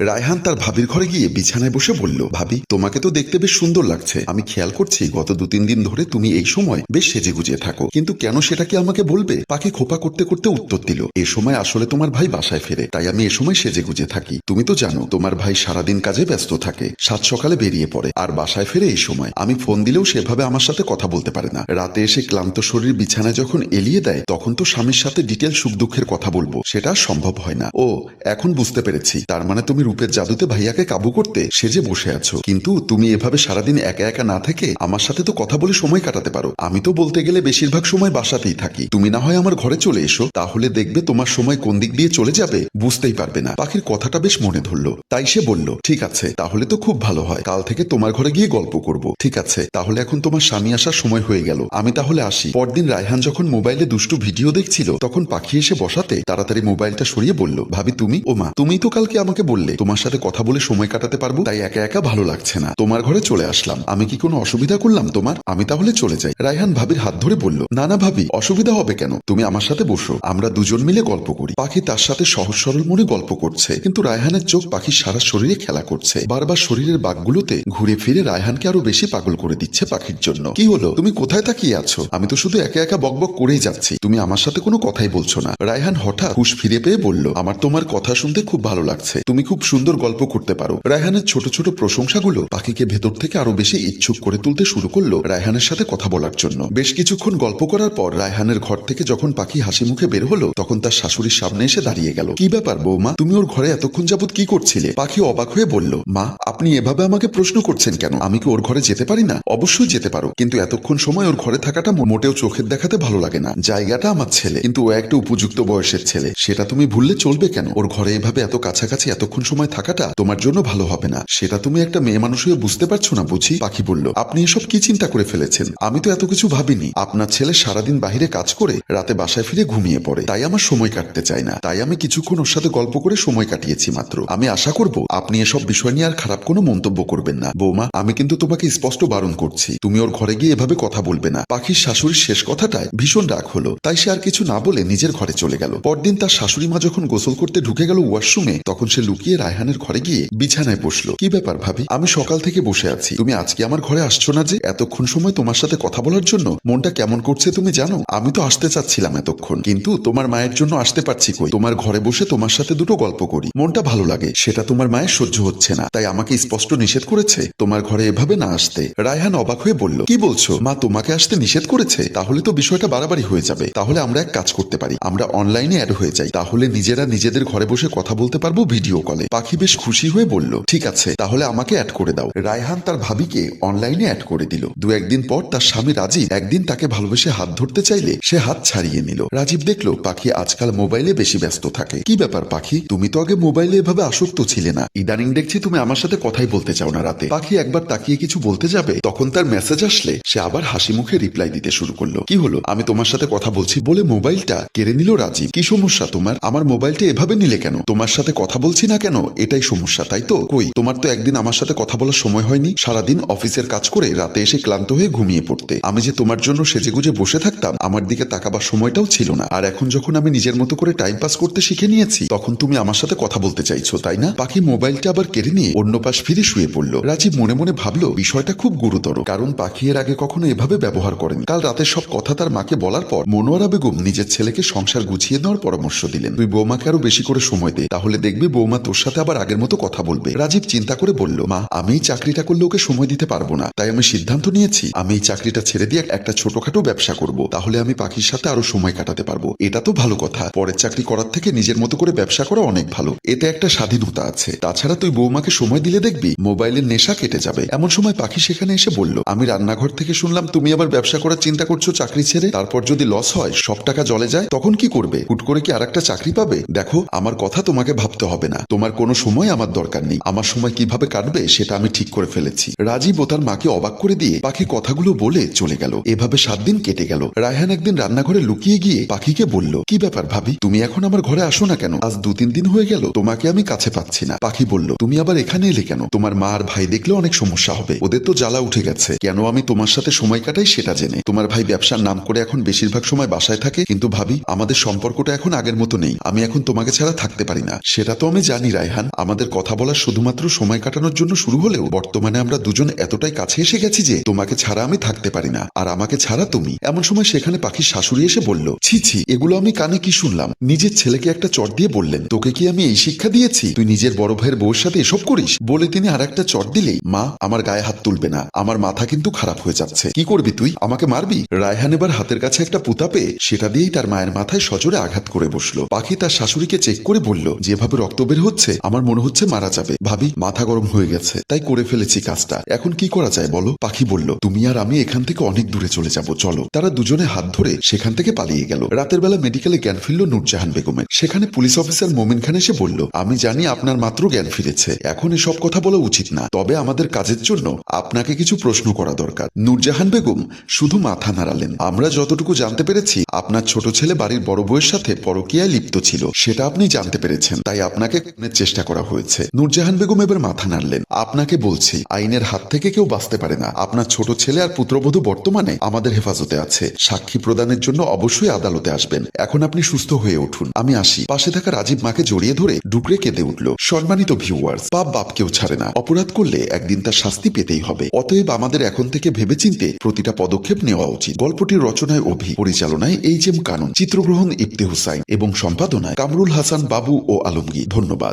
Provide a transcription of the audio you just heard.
রায়হান তার ভাবির ঘরে গিয়ে বিছানায় বসে বলল, ভাবি, তোমাকে তো দেখতে বেশ সুন্দর লাগছে। আমি খেয়াল করছি, গত দু তিন দিন ধরে তুমি এই সময় বেশ সেজে গুজিয়ে থাকো। কিন্তু কেন সেটা কি আমাকে বলবে? পাখি খোপা করতে করতে উত্তর দিল, এ সময় আসলে তোমার ভাই বাসায় ফেরে, তাই আমি এ সময় সেজে গুজে থাকি। তুমি তো জানো, তোমার ভাই সারাদিন কাজে ব্যস্ত থাকে, সাত সকালে বেরিয়ে পড়ে। আর বাসায় ফেরে এই সময় আমি ফোন দিলেও সেভাবে আমার সাথে কথা বলতে পারে না। রাতে এসে ক্লান্ত শরীর বিছানায় যখন এলিয়ে দেয়, তখন তো স্বামীর সাথে ডিটেল সুখ দুঃখের কথা বলব। সেটা সম্ভব হয় না। ও, এখন বুঝতে পেরেছি। তার মানে তুমি রূপের জাদুতে ভাইয়াকে কাবু করতে সেজে বসে আছো। কিন্তু তুমি এভাবে সারাদিন একা একা না থেকে আমার সাথে তো কথা বলে সময় কাটাতে পারো। আমি তো বলতে গেলে বেশিরভাগ সময় বাসাতেই থাকি। তুমি না হয় আমার ঘরে চলে এসো, তাহলে দেখবে তোমার সময় কোন দিক দিয়ে চলে যাবে বুঝতেই পারবে না। পাখির কথাটা বেশ মনে ধরলো। তাই সে বলল, ঠিক আছে, তাহলে তো খুব ভালো হয়। কাল থেকে তোমার ঘরে গিয়ে গল্প করব। ঠিক আছে, তাহলে এখন তোমার স্বামী আসার সময় হয়ে গেল। আমি তাহলে আসি। পরদিন রায়হান যখন মোবাইলে দুষ্টু ভিডিও দেখছিল, তখন পাখি এসে বসাতে তাড়াতাড়ি মোবাইলটা সরিয়ে বলল, ভাবি, তুমি? ও মা তুমি তো কালকে আমাকে বললে। তোমার সাথে কথা বলে সময় কাটাতে পারব, তাই একা একা ভালো লাগছে না। তোমার ঘরে চলে আসলাম। আমি কি কোনো অসুবিধা করলাম তোমার? আমি তাহলে চলে যাই। রায়হান ভাবির হাত ধরে বলল, না না ভাবি, অসুবিধা হবে কেন? তুমি আমার সাথে বসো। আমরা দুজন মিলে গল্প করি। পাখি তার সাথে সহজ সরল মনে গল্প করছে। কিন্তু রায়হানের চোখ পাখির সারা শরীরে খেলা করছে। বারবার শরীরের বাঘগুলোতে ঘুরে ফিরে রায়হানকে আরও বেশি পাগল করে দিচ্ছে পাখির জন্য। কি হলো? তুমি কোথায় তাকিয়ে আছো? আমি তো শুধু একা একা বকবক করেই যাচ্ছি। তুমি আমার সাথে কোনো কথাই বলছো না। রায়হান হঠাৎ হুশ ফিরে পেয়ে বলল, আমার তোমার কথা শুনতে খুব ভালো লাগছে। তুমি খুব সুন্দর গল্প করতে পারো। রায়হানের ছোট ছোট প্রশংসাগুলো পাখিকে ভেতর থেকে আরও বেশি ইচ্ছুক করে তুলতে শুরু করল রায়হানের সাথে কথা বলার জন্য। বেশ কিছুক্ষণ গল্প করার পর রায়হানের ঘর থেকে যখন পাখি হাসি মুখে বের হলো, তখন তার শাশুড়ির সামনে এসে দাঁড়িয়ে গেল। কি ব্যাপার বৌমা, তুমি ওর ঘরে এতক্ষণ যাবত কি করছিলে? পাখি অবাক হয়ে বলল, মা, আপনি এভাবে আমাকে প্রশ্ন করছেন কেন? আমি কি ওর ঘরে যেতে পারি না? অবশ্যই যেতে পারো, কিন্তু এতক্ষণ সময় ওর ঘরে থাকাটা মোটেও চোখের দেখাতে ভালো লাগে না। জায়গাটা আমার ছেলে, কিন্তু ও একটা উপযুক্ত বয়সের ছেলে। সেটা তুমি ভুললে চলবে কেন? ওর ঘরে এভাবে এত কাছাকাছি এতক্ষণ সময় থাকাটা তোমার জন্য ভালো হবে না। সেটা তুমি একটা মেয়ে মানুষ হয়ে বুঝতে পারছ না, বুঝি? পাখি বলল, আপনি এসব কি চিন্তা করে ফেলেছেন? আমি তো এত কিছু ভাবিনি। আপনার ছেলে সারাদিন বাহিরে কাজ করে রাতে বাসায় ফিরে ঘুমিয়ে পড়ে। তাই আমার সময় কাটতে চায় না। তাই আমি কিছুক্ষণ ওর সাথে গল্প করে সময় কাটিয়েছি মাত্র। আমি আশা করব, আপনি এসব বিষয় নিয়ে আর খারাপ কোনো মন্তব্য করবেন না। বৌমা, আমি কিন্তু তোমাকে স্পষ্ট বারণ করছি। তুমি ওর ঘরে গিয়ে এভাবে কথা বলবে না। পাখির শাশুড়ির শেষ কথাটায় ভীষণ রাগ হলো। তাই সে আর কিছু না বলে নিজের ঘরে চলে গেল। পরদিন তার শাশুড়ি মা যখন গোসল করতে ঢুকে গেল ওয়াশরুমে, তখন সে লুকিয়ে রায়হানের ঘরে গিয়ে বিছানায় বসল। কি ব্যাপার ভাবি? আমি সকাল থেকে বসে আছি। তুমি আজকে আমার ঘরে আসছো না যে? এতক্ষণ সময় তোমার সাথে কথা বলার জন্য মনটা কেমন করছে তুমি জানো? আমি তো আসতে চাচ্ছিলাম এতক্ষণ। কিন্তু তোমার মায়ের জন্য আসতে পারছি কই? তোমার ঘরে বসে তোমার সাথে দুটো গল্প করি। মনটা ভালো লাগে। সেটা তোমার মায়ের সহ্য হচ্ছে না। তাই আমাকে স্পষ্ট নিষেধ করেছে তোমার ঘরে এভাবে না আসতে। রায়হান অবাক হয়ে বলল, কি বলছো? মা তোমাকে আসতে নিষেধ করেছে? তাহলে তো বিষয়টা বাড়াবাড়ি হয়ে যাবে। তাহলে আমরা এক কাজ করতে পারি। আমরা অনলাইনে অ্যাড হয়ে যাই। তাহলে নিজেরা নিজেদের ঘরে বসে কথা বলতে পারব ভিডিও কলে। পাখি বেশ খুশি হয়ে বলল, ঠিক আছে, তাহলে আমাকে অ্যাড করে দাও। রায়হান তার ভাবিকে অনলাইনে অ্যাড করে দিল। দু একদিন পর তার স্বামী রাজীব একদিন তাকে ভালোবেসে হাত ধরতে চাইলে সে হাত ছাড়িয়ে নিল। রাজীব দেখল, পাখি আজকাল মোবাইলে বেশি ব্যস্ত থাকে। কি ব্যাপার পাখি? তুমি তো আগে মোবাইলে এভাবে আসক্ত ছিলে না। ইদানিং দেখছি তুমি আমার সাথে কথাই বলতে চাও না রাতে। পাখি একবার তাকিয়ে কিছু বলতে যাবে, তখন তার মেসেজ আসলে সে আবার হাসি মুখে রিপ্লাই দিতে শুরু করল। কি হলো? আমি তোমার সাথে কথা বলছি বলে মোবাইলটা কেড়ে নিল রাজীব। কি সমস্যা তোমার? আমার মোবাইলটা এভাবে নিলে কেন? তোমার সাথে কথা বলছি না কেন? এটাই সমস্যা, তাই তো? কই? তোমার তো একদিন আমার সাথে কথা বলার সময় হয়নি। সারাদিন অফিসের কাজ করে রাতে এসে ক্লান্ত হয়ে ঘুমিয়ে পড়তে। আমি যে তোমার জন্য সেজেগুজে বসে থাকতাম, আমার দিকে তাকাবার সময়টাও ছিল না। আর এখন যখন আমি নিজের মতো করে টাইম পাস করতে শিখে নিয়েছি, তখন তুমি আমার সাথে কথা বলতে চাইছো, তাই না? পাখি মোবাইলটা আবার কেড়ে নিয়ে অন্য পাশ ফিরে শুয়ে পড়ল। রাজীব মনে মনে ভাবলো, বিষয়টা খুব গুরুতর, কারণ পাখি এর আগে কখনো এভাবে ব্যবহার করেন। কাল রাতের সব কথা তার মাকে বলার পর, মনোয়ারা বেগম নিজের ছেলেকে সংসার গুছিয়ে নেওয়ার পরামর্শ দিলেন। তুই বৌমাকে আরও বেশি করে সময় দে, তাহলে দেখবি বৌমা তোর সাথে আবার আগের মতো কথা বলবে। রাজীব চিন্তা করে বলল, মা আমি চাকরিটা করলে ওকে সময় দিতে পারব না। তাই আমি সিদ্ধান্ত নিয়েছি, আমি এই চাকরিটা ছেড়ে দিয়ে একটা ছোটখাটো ব্যবসা করব। তাহলে আমি পাখির সাথে আরও সময় কাটাতে পারব। এটা তো ভালো কথা। পরের চাকরি করার থেকে নিজের মতো করে ব্যবসা করা অনেক ভালো। এতে একটা স্বাধীনতা আছে। তাছাড়া তুই বৌমাকে সময় দিলে দেখবি, মোবাইলের নেশা কেটে যাবে। এমন সময় পাখি সেখানে এসে বলল, আমি রান্নাঘর থেকে শুনলাম তুমি আবার ব্যবসা করার চিন্তা করছ চাকরি ছেড়ে। তারপর যদি লস হয়, সব টাকা জলে যায়, তখন কি করবে? হুট করে কি আর একটা চাকরি পাবে? দেখো, আমার কথা তোমাকে ভাবতে হবে না। তোমার কোনো সময় আমার দরকার নেই। আমার সময় কীভাবে কাটবে সেটা আমি ঠিক করে ফেলেছি। রাজীব ও তার মাকে অবাক করে দিয়ে পাখি কথাগুলো বলে চলে গেল। এভাবে সাত দিন কেটে গেল। রায়হান একদিন রান্নাঘরে লুকিয়ে গিয়ে পাখিকে বলল, কি ব্যাপার ভাবি? তুমি এখন আমার ঘরে আসো না কেন? আজ দু তিন দিন হয়ে গেল, তোমাকে আমি কাছে পাচ্ছি না। পাখি বলল, তুমি আবার এখানে এলে কেন? তোমার মা আর ভাই দেখলে অনেক সমস্যা হবে। ওদের তো জ্বালা উঠে গেছে। কেন আমি তোমার সাথে সময় কাটাই সেটা জেনে। তোমার ভাই ব্যবসার নাম করে এখন বেশিরভাগ সময় বাসায় থাকে, কিন্তু ভাবি, আমাদের সম্পর্কটা এখন আগের মতো নেই। আমি এখন তোমাকে ছাড়া থাকতে পারি না। সেটা তো আমি জানি রায় রায়হান, আমাদের কথা বলা শুধুমাত্র সময় কাটানোর জন্য শুরু হলেও বর্তমানে আমরা দুজন এতটাই কাছে এসে গেছি যে তোমাকে ছাড়া আমি থাকতে পারি না। আর আমাকে ছাড়া তুমি। এমন সময় সেখানে পাখির শাশুড়ি এসে বলল, ছি ছি, এগুলো আমি কানে কি শুনলাম? নিজের ছেলেকে একটা চট দিয়ে বললেন, তোকে কি আমি এই শিক্ষা দিয়েছি? তুই নিজের বড় ভাইয়ের বউয়ের সাথে এসব করিস? বলে তিনি আর একটা চট দিলেই, মা, আমার গায়ে হাত তুলবে না। আমার মাথা কিন্তু খারাপ হয়ে যাচ্ছে। কি করবি তুই? আমাকে মারবি? রায়হান এবার হাতের কাছে একটা পুতা পেয়ে সেটা দিয়েই তার মায়ের মাথায় সজোরে আঘাত করে বসল। পাখি তার শাশুড়িকে চেক করে বলল, যেভাবে রক্ত বের হচ্ছে আমার মনে হচ্ছে মারা যাবে। ভাবি, মাথা গরম হয়ে গেছে। তাই করে ফেলেছি কাজটা। এখন কি করা যায় বলো? পাখি বলল, তুমি আর আমি এখান থেকে অনেক দূরে চলে যাব। চলো। তারা দুজনে হাত ধরে সেখান থেকে পালিয়ে গেল। রাতের বেলা মেডিকেলে জ্ঞান ফিরল নূরজাহান বেগমের। সেখানে পুলিশ অফিসার মোমিন খান এসে বলল, আমি জানি আপনার মাত্র জ্ঞান ফিরেছে। এখন এসব কথা বলা উচিত না। তবে আমাদের কাজের জন্য আপনাকে কিছু প্রশ্ন করা দরকার। নূরজাহান বেগম শুধু মাথা নাড়ালেন। আমরা যতটুকু জানতে পেরেছি, আপনার ছোট ছেলে বাড়ির বড় বউয়ের সাথে পরকীয়ায় লিপ্ত ছিল। সেটা আপনি জানতে পেরেছেন। তাই আপনাকে চেষ্টা করা হয়েছে। নূরজাহান বেগম এবার মাথা নাড়লেন। আপনাকে বলছি, আইনের হাত থেকে কেউ বাঁচতে পারে না। আপনার ছোট ছেলে আর পুত্রবধূ বর্তমানে আমাদের হেফাজতে আছে। সাক্ষী প্রদানের জন্য অবশ্যই আদালতে আসবেন। এখন আপনি সুস্থ হয়ে উঠুন। আমি আসি। পাশে থাকা রাজীব মাকে জড়িয়ে ধরে ডুকরে কেঁদে উঠল। সম্মানিত ভিউয়ার্স বাপ কেউ ছাড়ে না। অপরাধ করলে একদিন তার শাস্তি পেতেই হবে। অতএব আমাদের এখন থেকে ভেবেচিন্তে প্রতিটা পদক্ষেপ নেওয়া উচিত। গল্পটির রচনায় অভি, পরিচালনায় এইচ এম কানুন, চিত্রগ্রহণ ইফতে হুসাইন এবং সম্পাদনায় কামরুল হাসান বাবু ও আলমগীর। ধন্যবাদ।